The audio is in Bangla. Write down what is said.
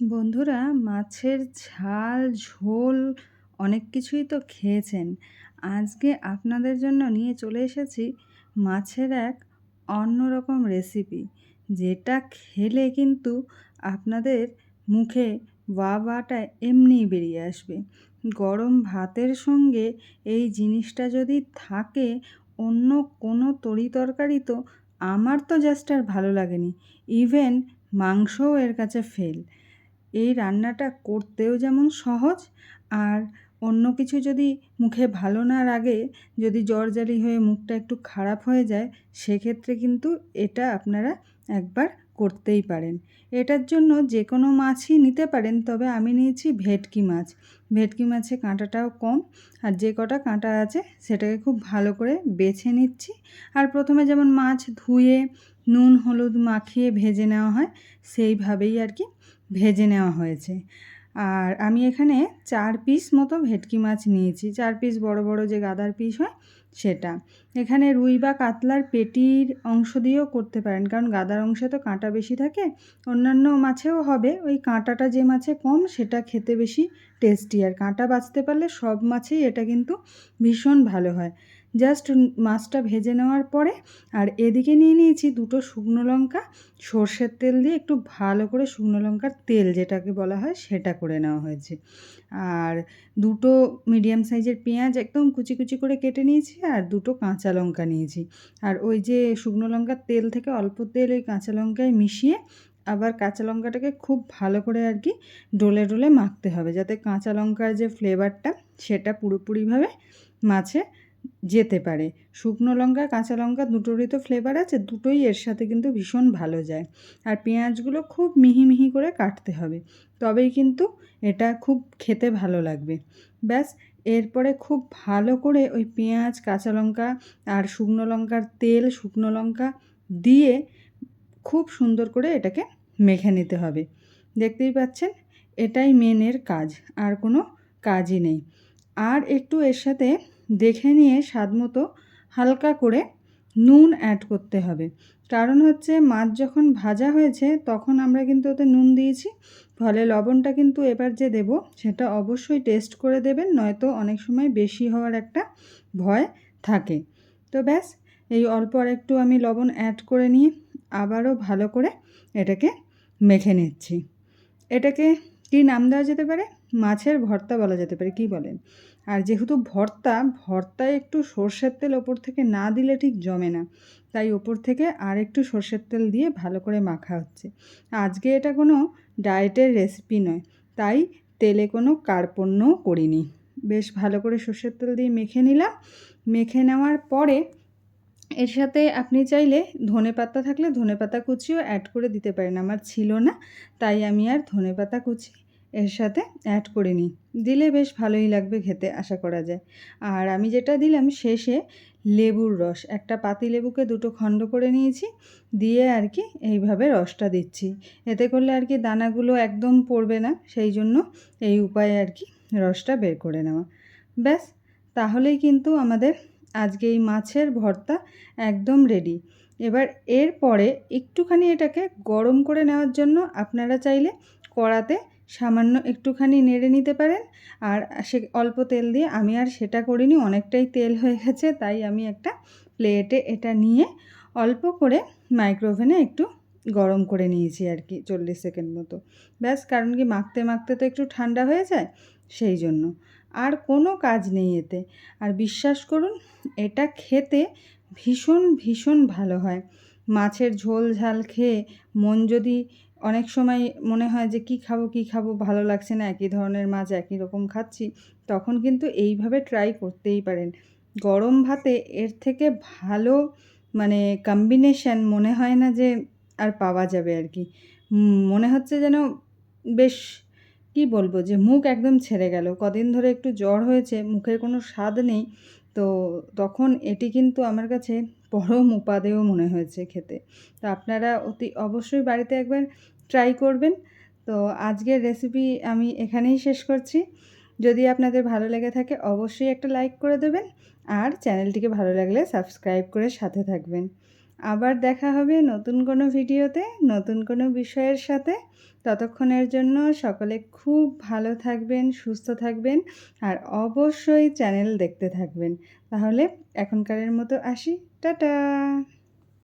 বন্ধুরা, মাছের ঝাল, ঝোল অনেক কিছুই তো খেয়েছেন। আজকে আপনাদের জন্য নিয়ে চলে এসেছি মাছের এক অন্যরকম রেসিপি যেটা খেলে কিন্তু আপনাদের মুখে বাবাটা এমনিই বেরিয়ে আসবে। গরম ভাতের সঙ্গে এই জিনিসটা যদি থাকে, অন্য কোনো তরি তরকারি তো আমার তো জাস্ট আর ভালো লাগেনি। ইভেন মাংসও এর কাছে ফেল এই রান্নাটা করতেও যেমন সহজ, আর অন্য কিছু যদি মুখে ভালো না লাগে যদি জ্বরজালি হয়ে মুখটা একটু খারাপ হয়ে যায়, সেক্ষেত্রে কিন্তু এটা আপনারা একবার করতেই পারেন। এটার জন্য যে কোনো মাছই নিতে পারেন, তবে আমি নিয়েছি ভেটকি মাছ। ভেটকি মাছে কাঁটাটাও কম, আর যে কটা কাঁটা আছে সেটাকে খুব ভালো করে বেছে নিচ্ছি। আর প্রথমে যেমন মাছ ধুয়ে নুন, হলুদ মাখিয়ে ভেজে নেওয়া হয়, সেইভাবেই আর কি ভেজে নেওয়া হয়েছে। আর আমি এখানে চার পিস মতো ভেটকি মাছ নিয়েছি। চার পিস বড় বড় যে গাদার পিস হয়, সেটা। এখানে রুই বা কাতলার পেটির অংশ দিয়েও করতে পারেন। কারণ গাদার অংশে তো কাঁটা বেশি থাকে, অন্যান্য মাছেও হবে। ওই কাঁটাটা যে মাছে কম, সেটা খেতে বেশি টেস্টি আর কাঁটা বাঁচতে পারলে সব মাছেই এটা কিন্তু ভীষণ ভালো হয়। জাস্ট মাছটা ভেজে নেওয়ার পরে আর এদিকে নিয়ে নিয়েছি দুটো শুকনো লঙ্কা। সর্ষের তেল দিয়ে একটু ভালো করে শুকনো লঙ্কার তেল যেটাকে বলা হয় সেটা করে নেওয়া হয়েছে। আর দুটো মিডিয়াম সাইজের পেঁয়াজ একদম কুচি কুচি করে কেটে নিয়েছি আর দুটো কাঁচা লঙ্কা নিয়েছি। আর ওই যে শুকনো লঙ্কার তেল থেকে অল্প তেল ওই কাঁচা লঙ্কায় মিশিয়ে আবার কাঁচা লঙ্কাটাকে খুব ভালো করে আর কি ডোলে ডোলে মাখতে হবে। যাতে কাঁচা লঙ্কার যে ফ্লেভারটা সেটা পুরোপুরিভাবে মাছে যেতে পারে। শুকনো লঙ্কা, কাঁচা লঙ্কা দুটোরই তো ফ্লেভার আছে, দুটোই এর সাথে কিন্তু ভীষণ ভালো যায়। আর পেঁয়াজগুলো খুব মিহি মিহি করে কাটতে হবে, তবেই কিন্তু এটা খুব খেতে ভালো লাগবে। ব্যাস, এরপরে খুব ভালো করে ওই পেঁয়াজ, কাঁচা লঙ্কা আর শুকনো লঙ্কার তেল, শুকনো লঙ্কা দিয়ে খুব সুন্দর করে এটাকে মেখে নিতে হবে। দেখতেই পাচ্ছেন, এটাই মেনের কাজ, আর কোনো কাজই নেই। আর একটু এর সাথে দেখে নিয়ে স্বাদ মতো হালকা করে নুন অ্যাড করতে হবে। কারণ হচ্ছে মাছ যখন ভাজা হয়েছে তখন আমরা কিন্তু ওতে নুন দিয়েছি। ফলে লবণটা কিন্তু এবার যে দেব সেটা অবশ্যই টেস্ট করে দেবেন, নয়তো অনেক সময় বেশি হওয়ার একটা ভয় থাকে। তো ব্যাস, এই অল্প আর একটু আমি লবণ অ্যাড করে নিয়ে আবারও ভালো করে এটাকে মেখে নিচ্ছি। এটাকে কী নাম দেওয়া যেতে পারে? মাছের ভর্তা বলা যেতে পারে, কি বলেন? আর যেহেতু ভর্তা, ভর্তায় একটু সর্ষের তেল ওপর থেকে না দিলে ঠিক জমে না। তাই ওপর থেকে আর একটু সর্ষের তেল দিয়ে ভালো করে মাখা হচ্ছে। আজকে এটা কোনো ডায়েটের রেসিপি নয়, তাই তেলে কোনো কার্পণ্যও করিনি। বেশ ভালো করে সর্ষের তেল দিয়ে মেখে নিলাম। মেখে নেওয়ার পরে এর সাথে আপনি চাইলে ধনে পাতা থাকলে ধনে পাতা কুচিও অ্যাড করে দিতে পারেন, আমার ছিল না, তাই আমি আর ধনে পাতা কুচি এর সাথে অ্যাড করে নিই দিলে বেশ ভালোই লাগবে খেতে, আশা করা যায়। আর আমি যেটা দিলাম শেষে লেবুর রস, একটা পাতি লেবুকে দুটো খণ্ড করে নিয়েছি, দিয়ে আর কি এইভাবে রসটা দিচ্ছি। এতে করলে আর কি দানাগুলো একদম পড়বে না, সেই জন্য এই উপায়ে আর কি রসটা বের করে নেওয়া। ব্যাস, তাহলেই কিন্তু আমাদের আজকে এই মাছের ভর্তা একদম রেডি এবার এরপরে একটুখানি এটাকে গরম করে নেওয়ার জন্য আপনারা চাইলে কড়াতে সামান্য একটুখানি নেড়ে নিতে পারেন। আর সে অল্প তেল দিয়ে আমি আর সেটা করিনি, অনেকটাই তেল হয়ে গেছে, তাই আমি একটা প্লেটে এটা নিয়ে অল্প করে মাইক্রোওভেনে একটু গরম করে নিয়েছি আর কি চল্লিশ সেকেন্ড মতো। ব্যাস, কারণ কি মাখতে মাখতে তো একটু ঠান্ডা হয়ে যায়, সেই জন্য। আর কোনো কাজ নেই এতে। আর বিশ্বাস করুন, এটা খেতে ভীষণ ভীষণ ভালো হয়। মাছের ঝোল ঝাল খেয়ে মন যদি অনেক সময় মনে হয় যে, কি খাব কি খাব, ভালো লাগছে না, একই ধরনের মাছ, একই রকম খাচ্ছি, তখন কিন্তু এইভাবে ট্রাই করতেই পারেন। গরম ভাতে এর থেকে ভালো মানে কম্বিনেশান মনে হয় না যে, আর পাওয়া যাবে আর কি। মনে হচ্ছে যেন বেশ কি বলব যে মুখ একদম ছেড়ে গেল। কদিন ধরে একটু জ্বর হয়েছে, মুখের কোনো স্বাদ নেই। তো তখন এটি কিন্তু আমার কাছে পরম উপাদেয় মনে হয়েছে খেতে। তো আপনারা অতি অবশ্যই বাড়িতে একবার ট্রাই করবেন। তো আজকের রেসিপি আমি এখানেই শেষ করছি। যদি আপনাদের ভালো লেগে থাকে অবশ্যই একটা লাইক করে দেবেন। আর চ্যানেলটিকে ভালো লাগলে সাবস্ক্রাইব করে সাথে থাকবেন। আবার দেখা হবে নতুন কোনো ভিডিওতে, নতুন কোনো বিষয়ের সাথে। ততক্ষণের জন্য সকলে খুব ভালো থাকবেন, সুস্থ থাকবেন আর অবশ্যই চ্যানেল দেখতে থাকবেন। তাহলে এখনকারের মতো আসি। টাটা!